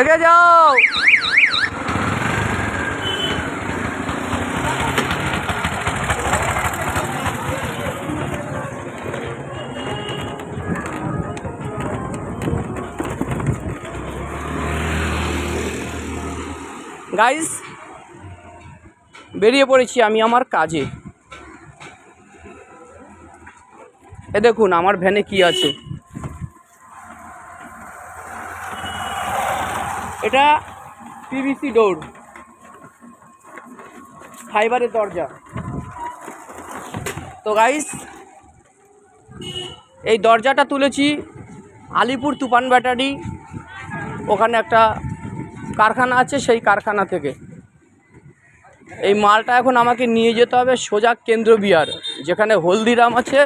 এগে যাও। গাইস বেরিয়ে পড়েছি আমি আমার কাজে। এ দেখুন আমার ভ্যানে কি আছে। এটা পিভিসি ডোর ফাইবারের দরজা। তো গাইস এই দরজাটা তুলেছি আলিপুর তুফান ব্যাটারি। ওখানে একটা কারখানা আছে সেই কারখানা থেকে। এই মালটা এখন আমাকে নিয়ে যেতে হবে সোজা কেন্দ্র বিহার, যেখানে হলদিরাম আছে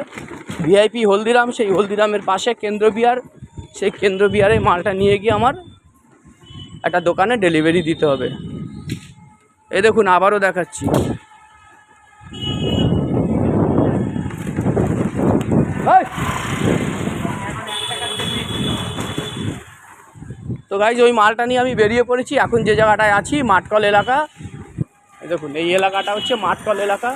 ভিআইপি হলদিরাম, সেই হলদিরামের পাশে কেন্দ্র বিহার। সেই কেন্দ্র বিহারে মালটা নিয়ে গিয়ে আমার একটা দোকানে ডেলিভারি দিতে হবে। এই দেখুন, আবারও দেখাচ্ছি! তো গাইজ ওই মালটা নিয়ে আমি বেরিয়ে পড়েছি। এখন যে জায়গাটায় আছি, মাঠকল এলাকা। দেখুন, এই এলাকাটা হচ্ছে মাঠকল এলাকা।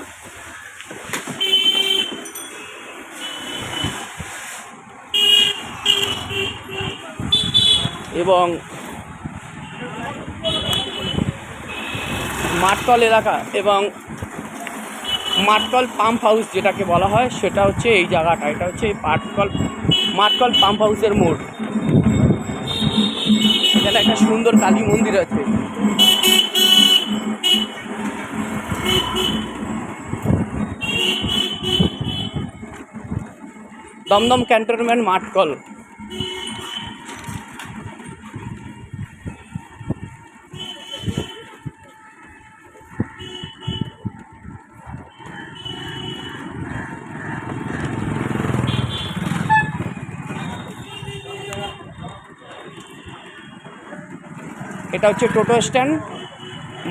এবং মাঠকল এলাকা এবং মাঠকল পাম্প হাউস যেটাকে বলা হয়, সেটা হচ্ছে এই জায়গাটা। এটা হচ্ছে এই মাঠকল মাঠকল পাম্প হাউসের মোড়। এখানে একটা সুন্দর কালী মন্দির আছে। দমদম ক্যান্টনমেন্ট মাঠকল এটা হচ্ছে টোটো স্ট্যান্ড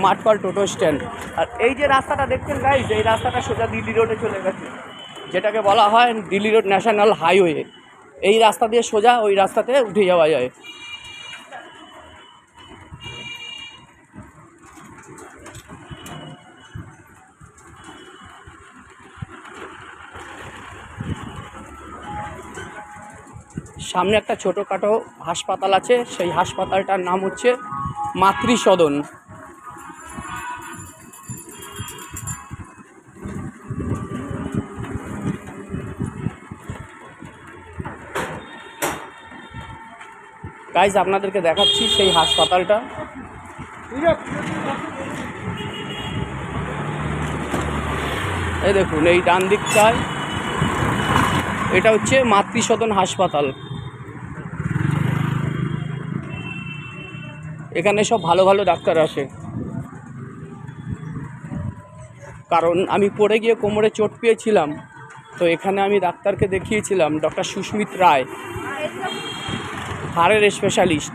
মাঠপাল টোটো স্ট্যান্ড। আর এই যে রাস্তাটা দেখছেন গাইজ এই রাস্তাটা সোজা দিল্লি রোডে চলে গেছে। যেটাকে বলা হয় দিল্লি রোড ন্যাশনাল হাইওয়ে এই রাস্তা দিয়ে সোজা ওই রাস্তাতে উঠে যাওয়া যায়। সামনে একটা ছোটোখাটো হাসপাতাল আছে, সেই হাসপাতালটার নাম হচ্ছে মাতৃসদন। গাইজ আপনাদেরকে দেখাচ্ছি সেই হাসপাতালটা। এই দেখুন, এই ডান দিকটায়, এটা হচ্ছে মাতৃসদন হাসপাতাল। এখানে সব ভালো ভালো ডাক্তার আসে। কারণ আমি পড়ে গিয়ে কোমরে চোট পেয়েছিলাম, তো এখানে আমি ডাক্তারকে দেখিয়েছিলাম, ডক্টর সুস্মিত রায়, হাড়ের স্পেশালিস্ট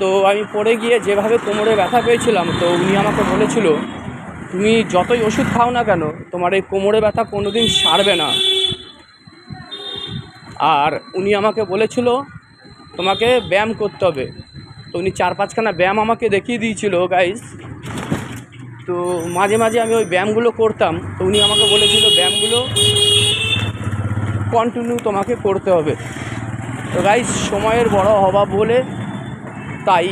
তো আমি পড়ে গিয়ে যেভাবে কোমরে ব্যথা পেয়েছিলাম, তো উনি আমাকে বলেছিল, তুমি যতই ওষুধ খাও না কেন, তোমার এই কোমরে ব্যথা কোনো দিন সারবে না। আর উনি আমাকে বলেছিল, তোমাকে ব্যায়াম করতে হবে। তো উনি চার পাঁচখানা ব্যায়াম আমাকে দেখিয়ে দিয়েছিল গাইজ তো মাঝে মাঝে আমি ওই ব্যায়ামগুলো করতাম, তো উনি আমাকে বলেছিল, ব্যায়ামগুলো কন্টিনিউ তোমাকে করতে হবে। তো গাইজ সময়ের বড় অভাব বলে তাই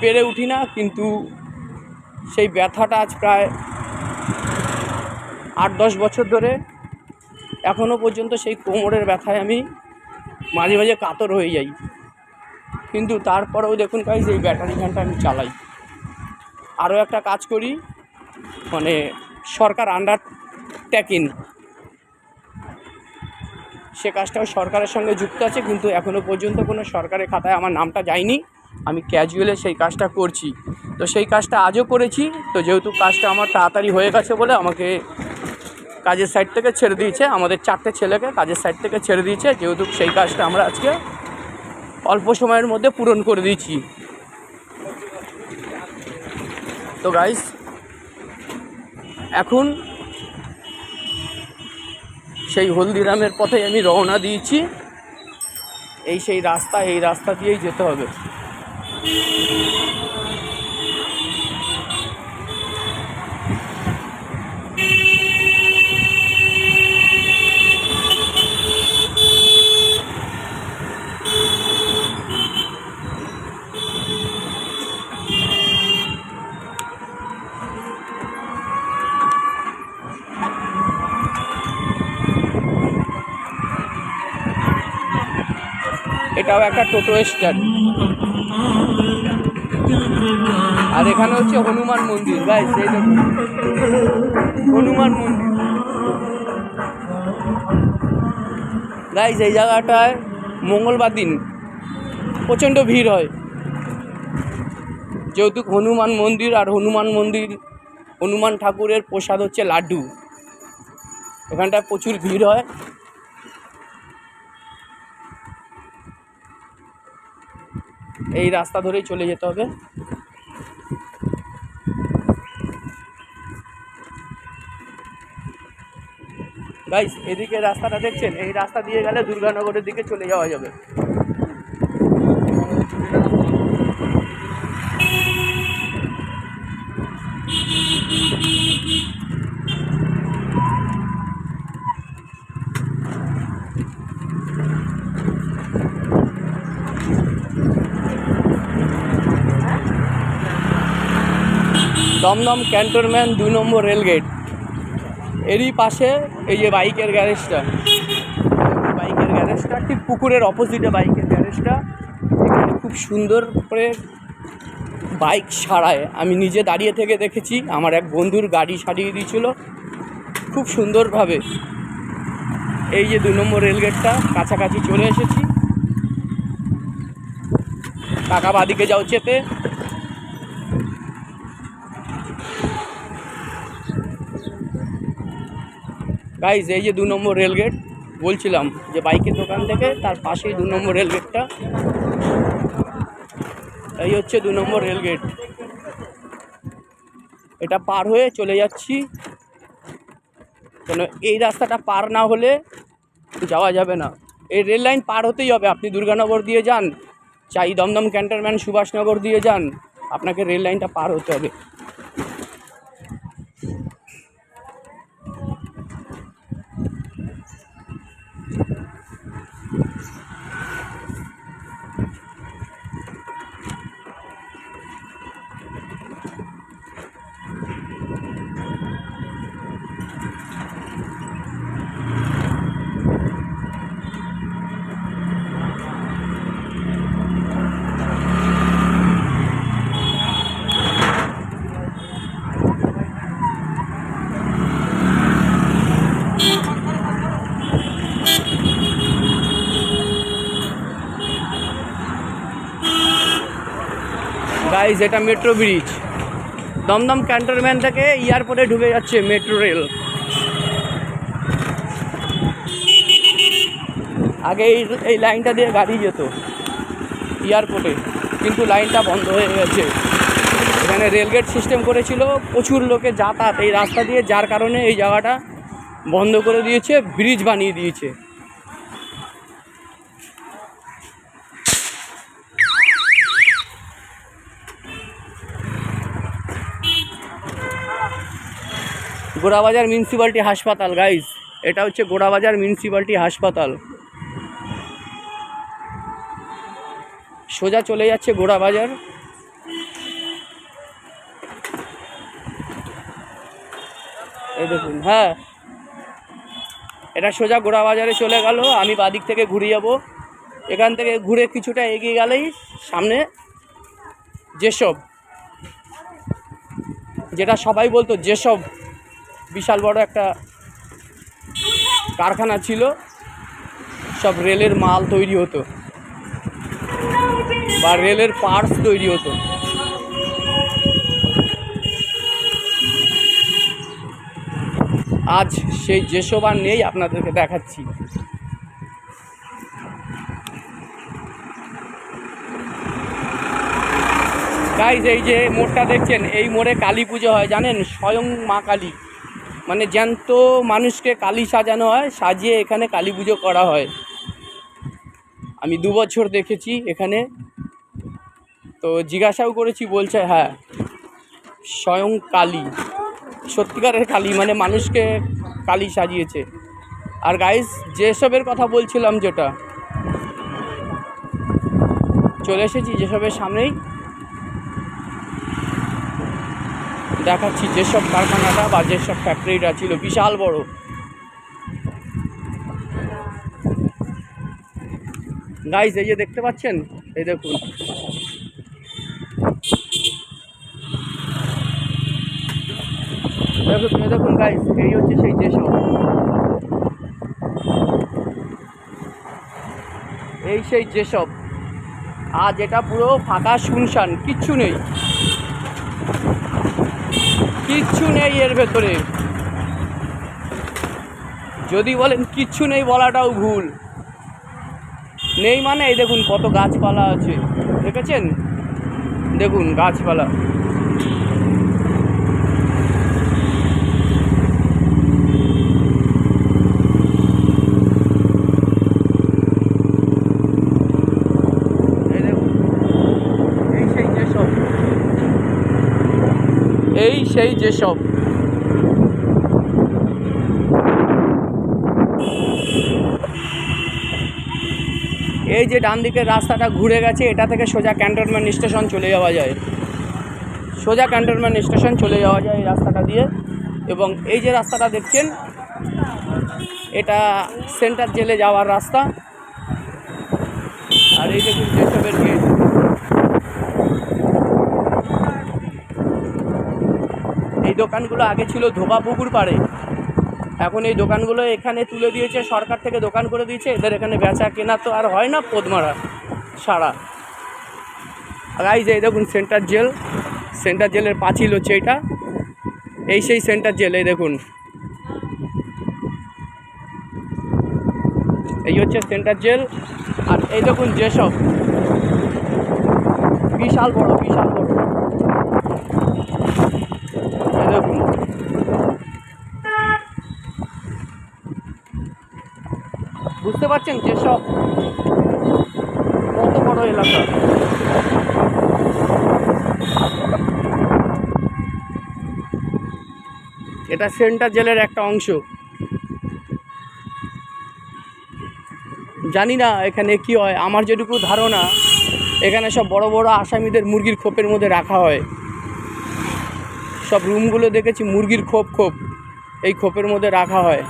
পেরে উঠি না, কিন্তু সেই ব্যথাটা আজ প্রায় আট দশ বছর ধরে এখনও পর্যন্ত সেই কোমরের ব্যথায় আমি মাঝে মাঝে কাতর হয়ে যাই। কিন্তু তারপরেও দেখুন গাইজ এই ব্যাটারি ভ্যানটা আমি চালাই। আরও একটা কাজ করি মানে সরকার আন্ডার ট্যাকিং সে কাজটাও সরকারের সঙ্গে যুক্ত আছে, কিন্তু এখনও পর্যন্ত কোনো সরকারের খাতায় আমার নামটা যায়নি। আমি ক্যাজুয়ালে সেই কাজটা করছি। তো সেই কাজটা আজও করেছি, তো যেহেতু কাজটা আমার তাড়াতাড়ি হয়ে গেছে বলে আমাকে কাজের সাইড থেকে ছেড়ে দিয়েছে, আমাদের চারটে ছেলেকে কাজের সাইড থেকে ছেড়ে দিয়েছে, যেহেতু সেই কাজটা আমরা আজকে অল্প সময়ের মধ্যে পূরণ করে দিচ্ছি তো গাইস এখন সেই হলদিরামের পথে আমি রওনা দিয়েছি। এই সেই রাস্তা, এই রাস্তা দিয়েই যেতে হবে। টোটো স্ট্যান্ড। আর এখানে হচ্ছে হনুমান মন্দির এই দেখুন। হনুমান মন্দির। গাইস এই জায়গাটায় মঙ্গলবার দিন প্রচণ্ড ভিড় হয়। যেহেতু হনুমান মন্দির আর হনুমান মন্দির, হনুমান ঠাকুরের প্রসাদ হচ্ছে লাড্ডু। এখানটায় প্রচুর ভিড় হয়। এই রাস্তা ধরেই চলে যেতে হবে। গাইস এদিকে রাস্তাটা দেখছেন? এই রাস্তা দিয়ে গেলে দুর্গানগরের দিকে চলে যাওয়া যাবে। দমদম ক্যান্টনমেন্ট দুই নম্বর রেলগেট। এরই পাশে এই যে বাইকের গ্যারেজটা। বাইকের গ্যারেজটা ঠিক পুকুরের অপোজিটে বাইকের গ্যারেজটা। এখানে খুব সুন্দর করে বাইক সারায়। আমি নিজে দাঁড়িয়ে থেকে দেখেছি। আমার এক বন্ধুর গাড়ি সারিয়ে দিয়েছিল। খুব সুন্দরভাবে। এই যে দু নম্বর রেলগেটটা, কাছাকাছি চলে এসেছি। কাকা বাদিকে যাও চেপে। গাইজ এই যে দু নম্বর রেলগেট, বলছিলাম যে বাইকের দোকান থেকে তার পাশেই দু নম্বর রেলগেটটা। এই হচ্ছে দু নম্বর রেলগেট। এটা পার হয়ে চলে যাচ্ছি। কেন, এই রাস্তাটা পার না হলে যাওয়া যাবে না। এই রেল লাইন পার হতেই হবে। আপনি দুর্গানগর দিয়ে যান, চাই দমদম ক্যান্টনম্যান সুভাষনগর দিয়ে যান, আপনাকে রেল লাইনটা পার হতে হবে। গাইজ এটা মেট্রো ব্রিজ দমদম ক্যান্টনমেন্ট থেকে এয়ারপোর্টে ঢুকে যাচ্ছে মেট্রো রেল আগে এই এই লাইনটা দিয়ে গাড়ি যেত এয়ারপোর্টে, কিন্তু লাইনটা বন্ধ হয়ে গেছে। এখানে রেলগেট সিস্টেম করেছিল, প্রচুর লোকে যাতায়াত এই রাস্তা দিয়ে, যার কারণে এই জায়গাটা বন্ধ করে দিয়েছে ব্রিজ বানিয়ে দিয়েছে। গোড়াবাজার মিউনিসিপ্যালিটি হাসপাতাল গাইজ এটা হচ্ছে গোড়াবাজার মিউনিসিপ্যালিটি হাসপাতাল। সোজা চলে যাচ্ছে গোড়াবাজার। এই দেখুন হ্যাঁ। এটা সোজা গোড়াবাজারে চলে গেল, আমি বাদিক থেকে ঘুরে যাব। এখান থেকে ঘুরে কিছুটা এগিয়ে গেলেই সামনে যেসব, যেটা সবাই বলতো, যেসব বিশাল বড় একটা কারখানা ছিল। সব রেলের মাল তৈরি হতো বা রেলের পার্টস তৈরি হতো। আজ সেই যেসব আর নেই আপনাদেরকে দেখাচ্ছি। গাইজ এই যে মোড়টা দেখছেন, এই মোড়ে কালী পুজো হয়, জানেন? স্বয়ং মা কালী। মানে জ্যান্ত মানুষকে কালী সাজানো হয়, সাজিয়ে এখানে কালী পুজো করা হয়। আমি দু বছর দেখেছি এখানে। তো জিজ্ঞাসাও করেছি, বলছে হ্যাঁ স্বয়ং কালী, সত্যিকারের কালী মানে মানুষকে কালী সাজিয়েছে। আর গাইস যেসবের কথা বলছিলাম যেটা, চলে এসেছি যেসবের সামনেই। দেখাচ্ছি যেসব কারখানাটা বা যেসব ফ্যাক্টরিটা ছিল, বিশাল বড়। গাইস এই যে দেখতে পাচ্ছেন? এই দেখুন। দেখুন দেখুন গাইস এই হচ্ছে সেই যেসব। এই সেই যেসব। আজ এটা পুরো ফাঁকা শুনশান, কিচ্ছু নেই। কিচ্ছু নেই এর ভেতরে। যদি বলেন কিচ্ছু নেই বলাটাও ভুল। নেই মানে এই দেখুন কত গাছপালা আছে, দেখেছেন? দেখুন গাছপালা এই দেখুন এই সেই যেসব এই সেই যেসব। এই যে ডান দিকের রাস্তাটা ঘুরে গেছে, এটা থেকে সোজা ক্যান্টনমেন্ট স্টেশন চলে যাওয়া যায়। সোজা ক্যান্টনমেন্ট স্টেশন চলে যাওয়া যায় এই রাস্তাটা দিয়ে এবং এই যে রাস্তাটা দেখছেন, এটা সেন্টার জেলে যাওয়ার রাস্তা। আর এই দেখুন যেসবের গেট এই দোকানগুলো আগে ছিল ধোবা পুকুর পাড়ে। এখন এই দোকানগুলো এখানে তুলে দিয়েছে, সরকার থেকে দোকান করে দিয়েছে। এদের এখানে বেচা কেনা তো আর হয় না পোদমারা সারা। যে এই দেখুন সেন্টার জেল। সেন্টার জেলের পাঁচিল হচ্ছে এটা। এই সেই সেন্টার জেল, এই দেখুন। এই হচ্ছে সেন্টার জেল। আর এই দেখুন যেসব বিশাল বড় বিশাল বড় এই দেখুন বুঝতে পারছেন যেসব কত বড় এলাকা। এটা সেন্টার জেলের একটা অংশ। জানি না এখানে কি হয়, আমার যেটুকু ধারণা, এখানে সব বড় বড় আসামিদের মুরগির খোপের মধ্যে রাখা হয়। সব রুমগুলো দেখেছি মুরগির খোপ খোপ, এই খোপের মধ্যে রাখা হয়।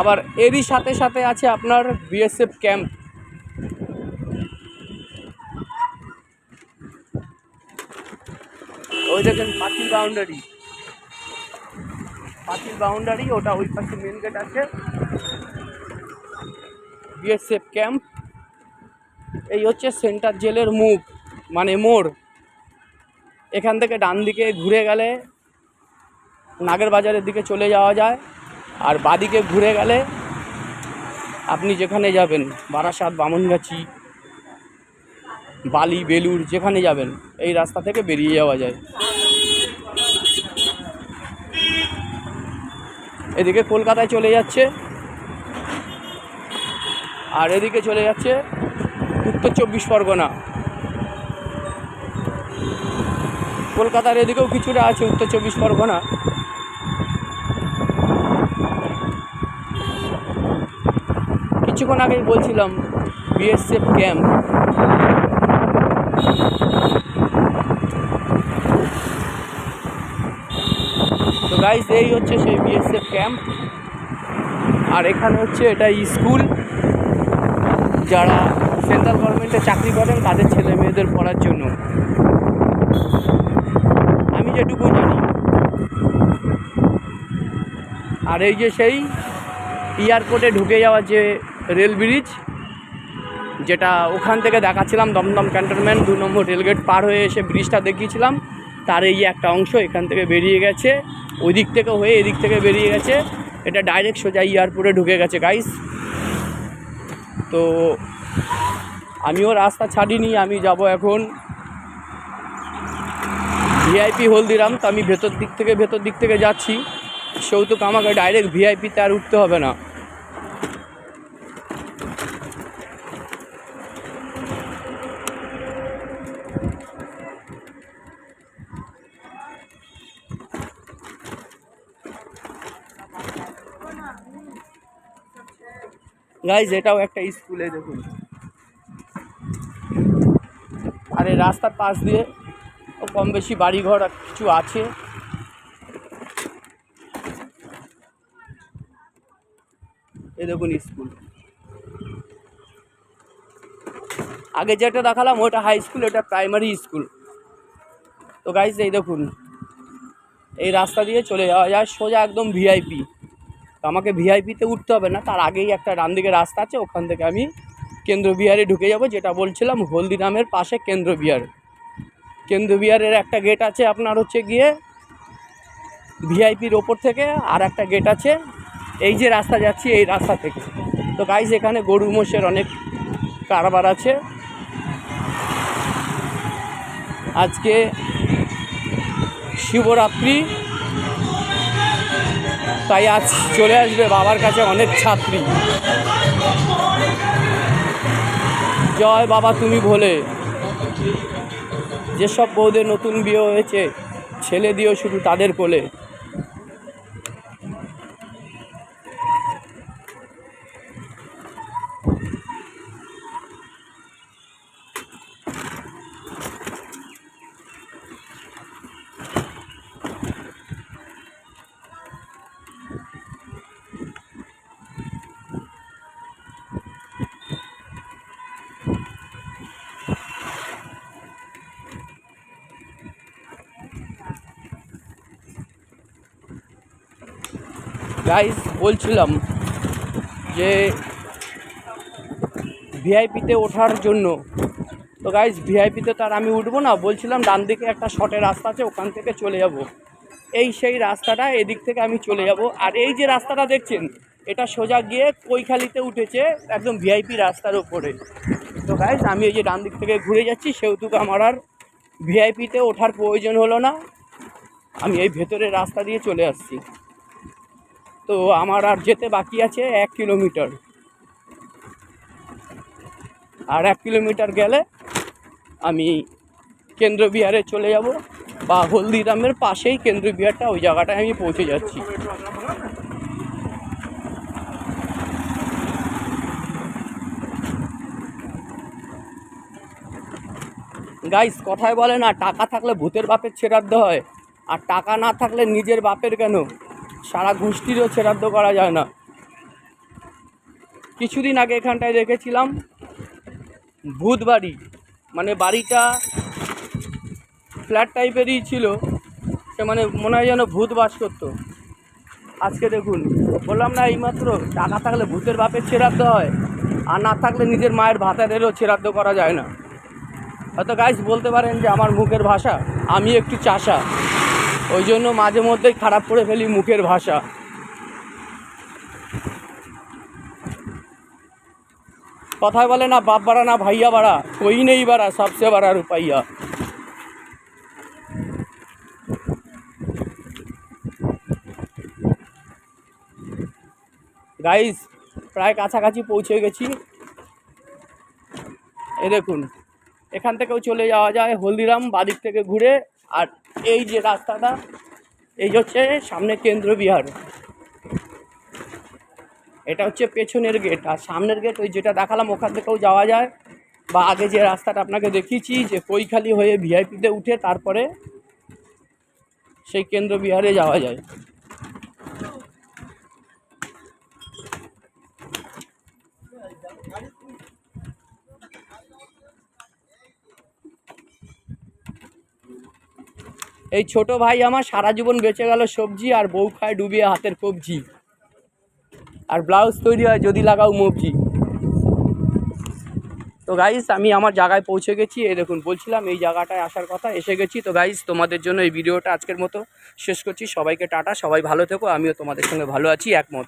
আবার এরই সাথে সাথে আছে আপনার বিএসএফ ক্যাম্প। ওই দেখেন পাখির বাউন্ডারি পাখির বাউন্ডারি ওটা ওই পাশে মেন গেট আছে। BSF camp. এই হচ্ছে সেন্টার জেলের মুখ মানে মোড়। এখান থেকে ডান দিকে ঘুরে গেলে নাগের বাজারের দিকে চলে যাওয়া যায়। আর বাদিকে ঘুরে গেলে আপনি যেখানে যাবেন, বারাসাত, বামনগাছি, বালি বেলুর যেখানে যাবেন, এই রাস্তা থেকে বেরিয়ে যাওয়া যায়। এদিকে কলকাতায় চলে যাচ্ছে আর এদিকে চলে যাচ্ছে উত্তর চব্বিশ পরগনা। কলকাতার এদিকেও কিছুটা আছে উত্তর চব্বিশ পরগনা। কিছুক্ষণ আগেই বলছিলাম বিএসএফ ক্যাম্প তো গাইস এই হচ্ছে সেই বিএসএফ ক্যাম্প আর এখানে হচ্ছে এটা স্কুল। যারা সেন্ট্রাল গভর্নমেন্টে চাকরি করেন, তাদের ছেলে মেয়েদের পড়ার জন্য। আমি যেটুকু জানি। আর এই যে সেই এয়ারপোর্টে ঢুকে যাওয়া যে রেল ব্রিজ, যেটা ওখান থেকে দেখাচ্ছিলাম দমদম ক্যান্টনমেন্ট, দু নম্বর রেলগেট পার হয়ে এসে ব্রিজটা দেখিয়েছিলাম। তার এই একটা অংশ এখান থেকে বেরিয়ে গেছে ওই দিক থেকে হয়ে এদিক থেকে বেরিয়ে গেছে। এটা ডাইরেক্ট সোজা এয়ারপোর্টে ঢুকে গেছে গাইস তো আমিও রাস্তা ছাড়িনি, আমি যাব এখন ভিআইপি হলদিরাম। তো আমি ভেতর দিক থেকে, ভেতর দিক থেকে যাচ্ছি। সেহেতু আমাকে ডাইরেক্ট ভিআইপিতে আর উঠতে হবে না। গাইজ এটাও একটা স্কুলে দেখুন। আর এই রাস্তার পাশ দিয়ে কম বেশি বাড়িঘর কিছু আছে। এই দেখুন স্কুল। আগে যেটা দেখালাম, ওটা হাই স্কুল এটা প্রাইমারি স্কুল তো গাইজ এই দেখুন। এই রাস্তা দিয়ে চলে যাওয়া যায়, সোজা একদম ভিআইপি তো আমাকে ভিআইপিতে উঠতে হবে না। তার আগেই একটা ডান দিকে রাস্তা আছে, ওখান থেকে আমি কেন্দ্র বিহারে ঢুকে যাব, যেটা বলছিলাম হলদিরামের পাশে কেন্দ্র বিহার। কেন্দ্র বিহারের একটা গেট আছে আপনার হচ্ছে গিয়ে ভিআইপির ওপর থেকে, আর একটা গেট আছে, এই যে রাস্তা যাচ্ছি এই রাস্তা থেকে। তো গাইজ এখানে গরু মোষের অনেক কারবার আছে। আজকে শিবরাত্রি তাই আজ চলে আসবে বাবার কাছে অনেক ছাত্রী। জয় বাবা তুমি ভোলে। যেসব বৌদের নতুন বিয়ে হয়েছে, ছেলে দিও শুধু তাদের কোলে। গাইস বলছিলাম যে ভিআইপিতে ওঠার জন্য। তো গাইজ ভিআইপিতে তো আর আমি উঠবো না, বলছিলাম ডান দিকে একটা শর্টের রাস্তা আছে, ওখান থেকে চলে যাব। এই সেই রাস্তাটা, এদিক থেকে আমি চলে যাব। আর এই যে রাস্তাটা দেখছেন, এটা সোজা গিয়ে কৈখালিতে উঠেছে একদম ভিআইপি রাস্তার উপরে। তো গাইজ আমি এই যে ডান দিক থেকে ঘুরে যাচ্ছি, সেহেতু আমার আর ভিআইপিতে ওঠার প্রয়োজন হলো না। আমি এই ভেতরের রাস্তা দিয়ে চলে আসছি। তো আমার আর যেতে বাকি আছে এক কিলোমিটার। আর এক কিলোমিটার গেলে আমি কেন্দ্র বিহারে চলে যাব বা হলদিরামের পাশেই কেন্দ্র বিহারটা, ওই জায়গাটায় আমি পৌঁছে যাচ্ছি। গাইস কথায় বলে না, টাকা থাকলে ভূতের বাপের ছেড়াদ্দ হয়, আর টাকা না থাকলে নিজের বাপের কেন? সারা গোষ্ঠীরও ছেড়াদ্দ করা যায় না। কিছুদিন আগে এখানটায় দেখেছিলাম ভূত বাড়ি মানে বাড়িটা ফ্ল্যাট টাইপেরই ছিল, সে মানে মনে হয় যেন ভূত বাস করতো। আজকে দেখুন, বললাম না এইমাত্র টাকা থাকলে ভূতের বাপের ছেড়াদ্দ হয়, আর না থাকলে নিজের মায়ের ভাতারেরও ছেড়াদ্দ করা যায় না। হয়তো গাইস বলতে পারেন যে আমার মুখের ভাষা, আমি একটু চাষা। ওই জন্য মাঝে মধ্যেই খারাপ করে ফেলি মুখের ভাষা। কথায় বলে না, বাপ বাড়া না, ভাইয়া বাড়া, কই নেই বাড়া সবসে বাড়া রুপাইয়া। গাইস প্রায় কাছাকাছি পৌঁছে গেছি। এ দেখুন, এখান থেকেও চলে যাওয়া যায় হলদিরাম, বাদিক থেকে ঘুরে, আর এই যে রাস্তাটা, এই হচ্ছে সামনে কেন্দ্র বিহার। এটা হচ্ছে পেছনের গেট আর সামনের গেট ওই যেটা দেখালাম, ওখান থেকেও যাওয়া যায়। বা আগে যে রাস্তাটা আপনাকে দেখিয়েছি, যে কৈখালি হয়ে ভিআইপিতে উঠে তারপরে সেই কেন্দ্র বিহারে যাওয়া যায়। এই ছোট ভাই আমার সারা জীবন বেঁচে গেল সবজি আর বউ খায় ডুবিয়ে হাতের কবজি। আর ব্লাউজ তৈরি হয় যদি লাগাও মবজি। তো গাইস আমি আমার জায়গায় পৌঁছে গেছি। এই দেখুন, বলছিলাম এই জায়গাটায় আসার কথা, এসে গেছি। তো গাইস তোমাদের জন্য এই ভিডিওটা আজকের মতো শেষ করছি। সবাইকে টাটা, সবাই ভালো থেকো। আমিও তোমাদের সঙ্গে ভালো আছি, একমত।